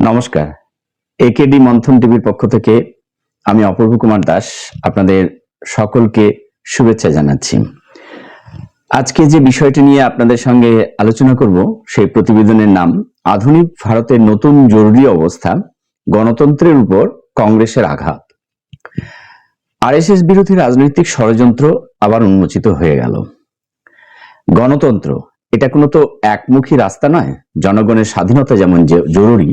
নমস্কার। একেডি মন্থন টিভির পক্ষ থেকে আমি অপূর্ব কুমার দাস আপনাদের সকলকে শুভেচ্ছা জানাচ্ছি। আজকে যে বিষয়টি নিয়ে আপনাদের সঙ্গে আলোচনা করব, সেই প্রতিবেদনের নাম, আধুনিক ভারতের নতুন জরুরি অবস্থা, গণতন্ত্রের উপর কংগ্রেসের আঘাত। আরএসএস বিরোধী রাজনৈতিক ষড়যন্ত্র আবার উন্মোচিত হয়ে গেল। গণতন্ত্র, এটা কোনো তো একমুখী রাস্তা নয়, জনগণের স্বাধীনতা যেমন জরুরি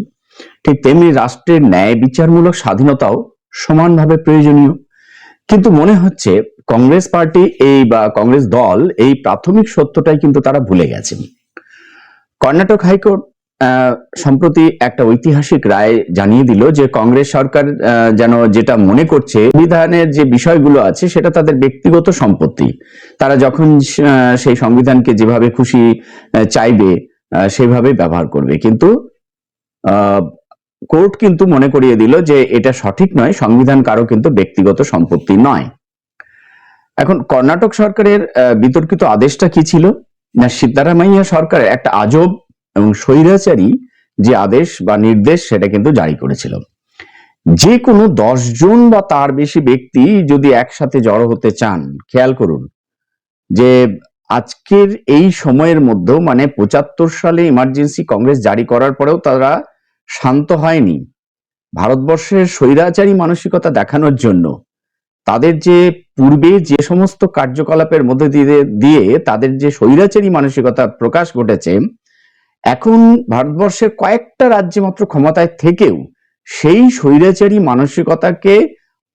ঠিক তেমনি রাষ্ট্রের ন্যায় বিচারমূলক স্বাধীনতাও সমানভাবে প্রয়োজনীয়। কিন্তু মনে হচ্ছে কংগ্রেস পার্টি এই বা কংগ্রেস দল এই প্রাথমিক সত্যটাই কিন্তু তারা ভুলে গেছেন। কর্ণাটক হাইকোর্ট সম্প্রতি একটা ঐতিহাসিক রায় জানিয়ে দিল যে কংগ্রেস সরকার যেন যেটা মনে করছে, সংবিধানের যে বিষয়গুলো আছে সেটা তাদের ব্যক্তিগত সম্পত্তি। তারা যখন সেই সংবিধানকে যেভাবে খুশি চাইবে সেভাবে ব্যবহার করবে। কিন্তু কোর্ট কিন্তু মনে করিয়ে দিল যে এটা সঠিক নয়, সংবিধান কারও কিন্তু ব্যক্তিগত সম্পত্তি নয়। এখন কর্ণাটক সরকারের বিতর্কিত আদেশটা কি ছিল? না, সিদ্ধারামাইয়া সরকারের একটা আজব এবং স্বৈরাচারী যে আদেশ বা নির্দেশ সেটা কিন্তু জারি করেছিল। যে কোনো দশ জন বা তার বেশি ব্যক্তি যদি একসাথে জড়ো হতে চান, খেয়াল করুন যে আজকের এই সময়ের মধ্যেও মানে পঁচাত্তর সালে ইমার্জেন্সি কংগ্রেস জারি করার পরেও তারা শান্ত হয়নি। ভারতবর্ষের স্বৈরাচারী মানসিকতা দেখানোর জন্য তাদের যে পূর্বে যে সমস্ত কার্যকলাপের মধ্যে দিয়ে দিয়ে তাদের যে স্বৈরাচারী মানসিকতা প্রকাশ ঘটেছে, এখন ভারতবর্ষের কয়েকটা রাজ্যে মাত্র ক্ষমতায় থেকেও সেই স্বৈরাচারী মানসিকতাকে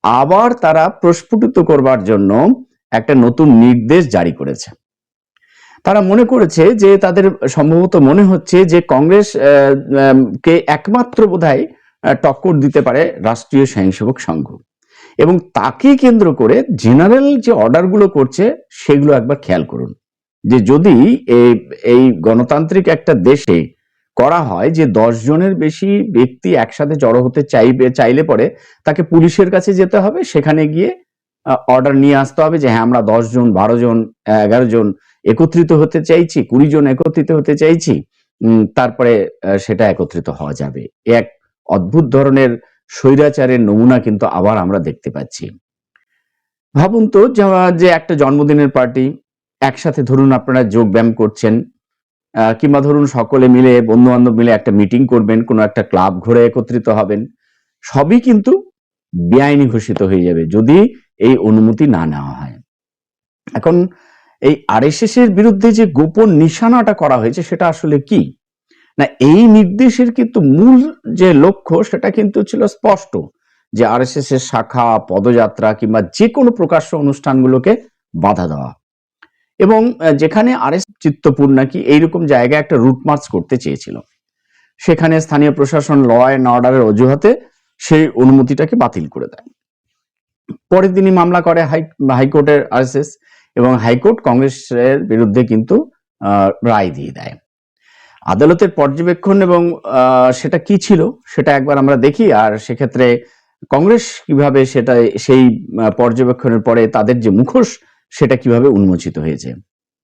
আবার তারা প্রস্ফুটিত করবার জন্য একটা নতুন নির্দেশ জারি করেছে। তারা মনে করেছে যে তাদের সম্ভবত মনে হচ্ছে যে কংগ্রেস কে একমাত্র বোধহয় টক্কর দিতে পারে রাষ্ট্রীয় স্বয়ংসেবক সংঘ। এবং তাকে কেন্দ্র করে জেনারেল যে অর্ডারগুলো করছে, সেগুলো একবার খেয়াল করুন। যে যদি এই গণতান্ত্রিক একটা দেশে করা হয় যে দশ জনের বেশি ব্যক্তি একসাথে জড়ো হতে চাইবে, চাইলে পরে তাকে পুলিশের কাছে যেতে হবে, সেখানে গিয়ে অর্ডার নিয়ে আসতে হবে যে হ্যাঁ আমরা দশ জন, বারো জন, এগারো জন একত্রিত হতে চাইছি, কুড়ি জন একত্রিত হতে চাইছি তারপরে সেটা একত্রিত হওয়া যাবে। এক অদ্ভুত ধরনের স্বৈরাচারের নমুনা কিন্তু আবার আমরা দেখতে পাচ্ছি। ভাবুন তো, যে একটা জন্মদিনের পার্টি, একসাথে ধরুন আপনারা যোগ ব্যায়াম করছেন কিংবা ধরুন সকলে মিলে বন্ধু বান্ধব মিলে একটা মিটিং করবেন, কোনো একটা ক্লাব ঘুরে একত্রিত হবেন, সবই কিন্তু বেআইনি ঘোষিত হয়ে যাবে যদি এই অনুমতি না নেওয়া হয়। এখন এই আরএসএস এর বিরুদ্ধে যে গোপন নিশানাটা করা হয়েছে সেটা আসলে কি? না, এই নির্দেশের কিন্তু মূল যে লক্ষ্য সেটা কিন্তু ছিল স্পষ্ট, যে আরএসএস এর শাখা, পদযাত্রা কিংবা যে কোনো প্রকাশ্য অনুষ্ঠানগুলোকে বাধা দেওয়া। এবং যেখানে আরএস চিত্তপুর নাকি এইরকম জায়গায় একটা রুট মার্চ করতে চেয়েছিল, সেখানে স্থানীয় প্রশাসন, ল অ্যান্ড অর্ডারের অজুহাতে সেই অনুমতিটাকে বাতিল করে দেয়। পরে তিনি মামলা করে হাই, হাইকোর্টের আরএসএস। এবং হাইকোর্ট কংগ্রেসের বিরুদ্ধে কিন্তু রায় দিয়ে দেয়। আদালতের পর্যবেক্ষণ এবং সেটা কি ছিল, সেটা একবার আমরা দেখি, আর সেক্ষেত্রে কংগ্রেস কীভাবে সেটা, সেই পর্যবেক্ষণের পরে তাদের যে মুখোশ, সেটা কীভাবে উন্মোচিত হয়েছে।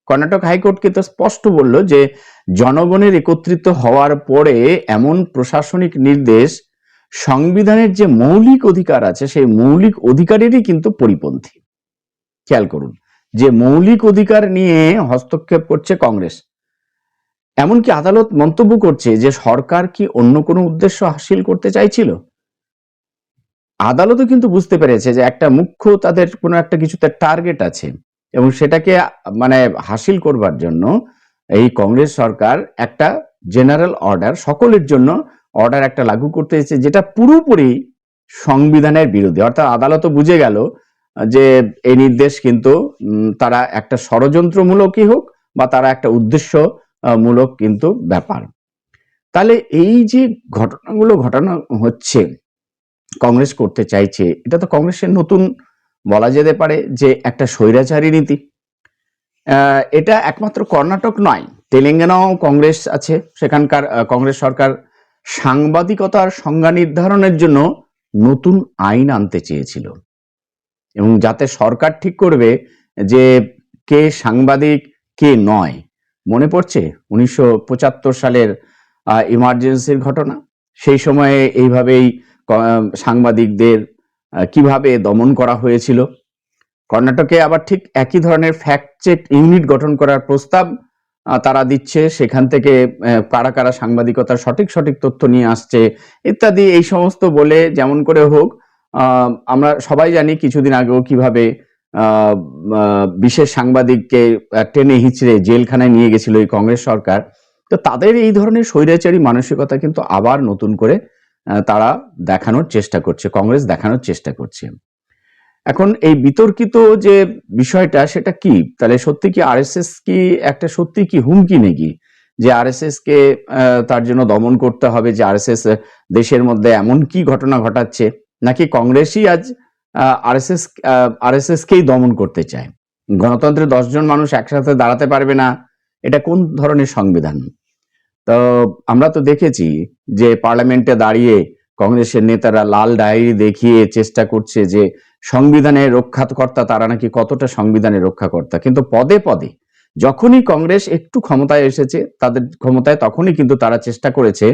কর্ণাটক হাইকোর্ট কিন্তু স্পষ্ট বলল যে, জনগণের একত্রিত হওয়ার পরে এমন প্রশাসনিক নির্দেশ, সংবিধানের যে মৌলিক অধিকার আছে, সেই মৌলিক অধিকারেরই কিন্তু পরিপন্থী। খেয়াল করুন যে মৌলিক অধিকার নিয়ে হস্তক্ষেপ করছে কংগ্রেস। এমনকি আদালত মন্তব্য করছে যে সরকার কি অন্য কোনো উদ্দেশ্য হাসিল করতে চাইছিল? আদালতও কিন্তু বুঝতে পেরেছে যে একটা মুখ্য তাদের কোনো একটা কিছুতে টার্গেট আছে এবং সেটাকে মানে হাসিল করবার জন্য এই কংগ্রেস সরকার একটা জেনারেল অর্ডার সকলের জন্য অর্ডার একটা লাগু করতে এসেছে, যেটা পুরোপুরি সংবিধানের বিরোধী অর্থাৎ আদালতও বুঝে গেল যে এই নির্দেশ কিন্তু তারা একটা ষড়যন্ত্রমূলকই হোক বা তারা একটা উদ্দেশ্য মূলক কিন্তু ব্যাপার। তাহলে এই যে ঘটনাগুলো ঘটানো হচ্ছে, কংগ্রেস করতে চাইছে, এটা তো কংগ্রেসের নতুন বলা যেতে পারে যে একটা স্বৈরাচারী নীতি। এটা একমাত্র কর্ণাটক নয়, তেলেঙ্গানাও কংগ্রেস আছে, সেখানকার কংগ্রেস সরকার সাংবাদিকতার সংজ্ঞা নির্ধারণের জন্য নতুন আইন আনতে চেয়েছিল। এবং যাতে সরকার ঠিক করবে যে কে সাংবাদিক, কে নয়। মনে পড়ছে উনিশশো পঁচাত্তর সালের ইমার্জেন্সির ঘটনা? সেই সময়ে এইভাবেই সাংবাদিকদের কীভাবে দমন করা হয়েছিল? কর্ণাটকে আবার ঠিক একই ধরনের ফ্যাক্ট চেক ইউনিট গঠন করার প্রস্তাব তারা দিচ্ছে। সেখান থেকে কারা কারা সাংবাদিকতার সঠিক সঠিক তথ্য নিয়ে আসছে, ইত্যাদি এই সমস্ত বলে যেমন করে হোক আমরা সবাই জানি কিছুদিন আগেও কীভাবে বিশেষ সাংবাদিককে টেনে হিচড়ে জেলখানায় নিয়ে গেছিল এই কংগ্রেস সরকার। তো তাদের এই ধরনের স্বৈরাচারী মানসিকতা কিন্তু আবার নতুন করে তারা দেখানোর চেষ্টা করছে, কংগ্রেস দেখানোর চেষ্টা করছে। এখন এই বিতর্কিত যে বিষয়টা, সেটা কি? তাহলে সত্যি কি আরএসএস কি, একটা সত্যি কি হুমকি নাকি? যে আরএসএস কে তার জন্য দমন করতে হবে, যে আরএসএস দেশের মধ্যে এমন কি ঘটনা ঘটাচ্ছে? নাকি কংগ্রেসই আজ আরএসএস আরএসএস কেই দমন করতে চায়? গণতন্ত্রে দশজন মানুষ একসাথে দাঁড়াতে পারবে না, এটা কোন ধরনের সংবিধান? তো আমরা তো দেখেছি যে পার্লামেন্টে দাঁড়িয়ে কংগ্রেসের নেতারা লাল ডায়েরি দেখিয়ে চেষ্টা করছে যে সংবিধানের রক্ষাকর্তা তারা নাকি কতটা সংবিধানের রক্ষাকর্তা। কিন্তু পদে পদে যখনই কংগ্রেস একটু ক্ষমতায় এসেছে, তাদের ক্ষমতায় তখনই কিন্তু তারা চেষ্টা করেছে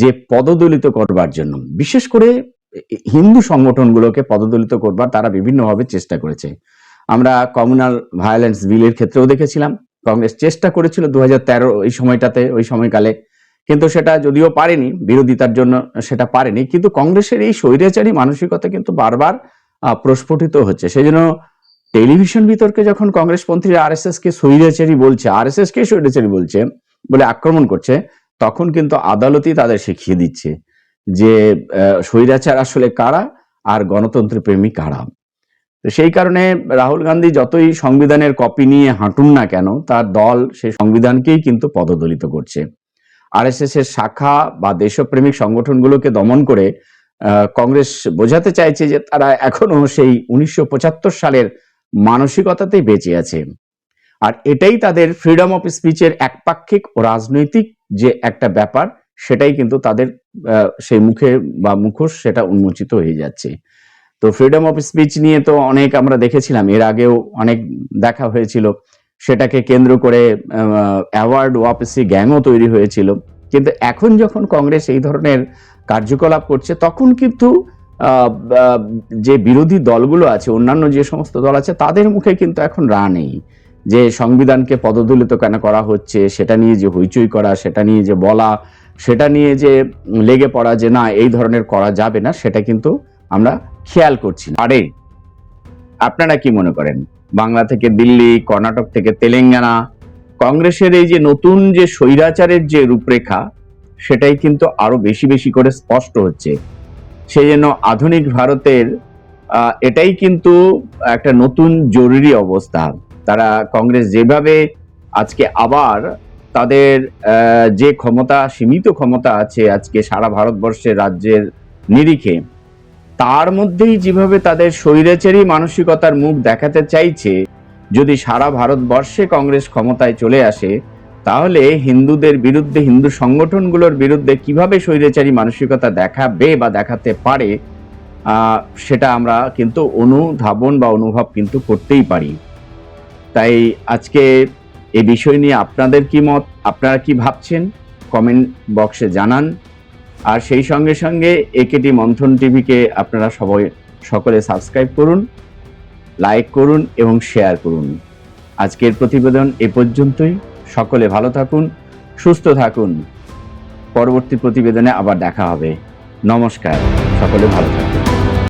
যে পদদলিত করবার জন্য। বিশেষ করে হিন্দু সংগঠনগুলোকে পদদলিত করবার তারা বিভিন্নভাবে চেষ্টা করেছে। আমরা কমিউনাল ভায়োলেন্স বিলের ক্ষেত্রেও দেখেছিলাম। কংগ্রেস চেষ্টা করেছিল দু এই সময়টাতে, ওই সময়কালে। কিন্তু সেটা যদিও পারেনি, বিরোধিতার জন্য সেটা পারেনি। কিন্তু কংগ্রেসের এই স্বৈরাচারী মানসিকতা কিন্তু বারবার প্রস্ফুটিত হচ্ছে। সেই জন্য টেলিভিশন বিতর্কে যখন কংগ্রেসপন্থীরা এস কে স্বৈরাচারী বলছে আর এস কে স্বৈরাচারী বলছে বলে আক্রমণ করছে, তখন কিন্তু আদালতই তাদের শিখিয়ে দিচ্ছে। যে স্বৈরাচার আসলে কারা আর গণতন্ত্র প্রেমী কারা? তো সেই কারণে রাহুল গান্ধী যতই সংবিধানের কপি নিয়ে হাঁটুন না কেন, তার দল সেই সংবিধানকেই কিন্তু পদদলিত করছে। আরএসএস এর শাখা বা দেশপ্রেমিক সংগঠনগুলোকে দমন করে কংগ্রেস বোঝাতে চাইছে যে তারা এখনও সেই উনিশশো পঁচাত্তর সালের মানসিকতাতেই বেঁচে আছে। আর এটাই তাদের ফ্রিডম অফ স্পিচের একপাক্ষিক ও রাজনৈতিক যে একটা ব্যাপার, সেটাই কিন্তু তাদের সেই মুখে বা মুখোশ সেটা উন্মোচিত হয়ে যাচ্ছে। তো ফ্রিডম অফ স্পিচ নিয়ে তো অনেক আমরা দেখেছিলাম। এর আগেও অনেক দেখা হয়েছিল। সেটাকে কেন্দ্র করে অ্যাওয়ার্ড ওয়াপসি গ্যাংও তৈরি হয়েছিল। কিন্তু এখন যখন কংগ্রেস এই ধরনের কার্যকলাপ করছে, তখন কিন্তু যে বিরোধী দলগুলো আছে, অন্যান্য যে সমস্ত দল আছে, তাদের মুখে কিন্তু এখন রা নেই। যে সংবিধানকে পদদলিত কেন করা হচ্ছে, সেটা নিয়ে যে হইচই করা, সেটা নিয়ে যে বলা, সেটা নিয়ে যে লেগে পড়া যে না, এই ধরনের করা যাবে না, সেটা কিন্তু আমরা খেয়াল করছি আরে, আপনারা কি মনে করেন? বাংলা থেকে দিল্লি, কর্ণাটক থেকে তেলেঙ্গানা, কংগ্রেসের এই যে নতুন যে স্বৈরাচারের যে রূপরেখা, সেটাই কিন্তু আরও বেশি বেশি করে স্পষ্ট হচ্ছে। সেই জন্য আধুনিক ভারতের এটাই কিন্তু একটা নতুন জরুরি অবস্থা। তারা কংগ্রেস যেভাবে আজকে আবার তাদের যে ক্ষমতা, সীমিত ক্ষমতা আছে আজকে সারা ভারতবর্ষের রাজ্যের নিরিখে, তার মধ্যেই যেভাবে তাদের স্বৈরাচারী মানসিকতার মুখ দেখাতে চাইছে, যদি সারা ভারতবর্ষে কংগ্রেস ক্ষমতায় চলে আসে, তাহলে হিন্দুদের বিরুদ্ধে, হিন্দু সংগঠনগুলোর বিরুদ্ধে কীভাবে স্বৈরাচারী মানসিকতা দেখাবে বা দেখাতে পারে সেটা আমরা কিন্তু অনুধাবন বা অনুভব কিন্তু করতেই পারি। তাই আজকে এই বিষয় নিয়ে আপনাদের কি মত, আপনারা কি ভাবছেন? কমেন্ট বক্সে জানান। আর সেই সঙ্গে সঙ্গে একেটি মন্থন টিভিকে আপনারা সবাই, সকলে সাবস্ক্রাইব করুন, লাইক করুন এবং শেয়ার করুন। আজকের প্রতিবেদন এ পর্যন্তই। সকলে ভালো থাকুন, সুস্থ থাকুন। পরবর্তী প্রতিবেদনে আবার দেখা হবে। নমস্কার। সকলে ভালো থাকুন।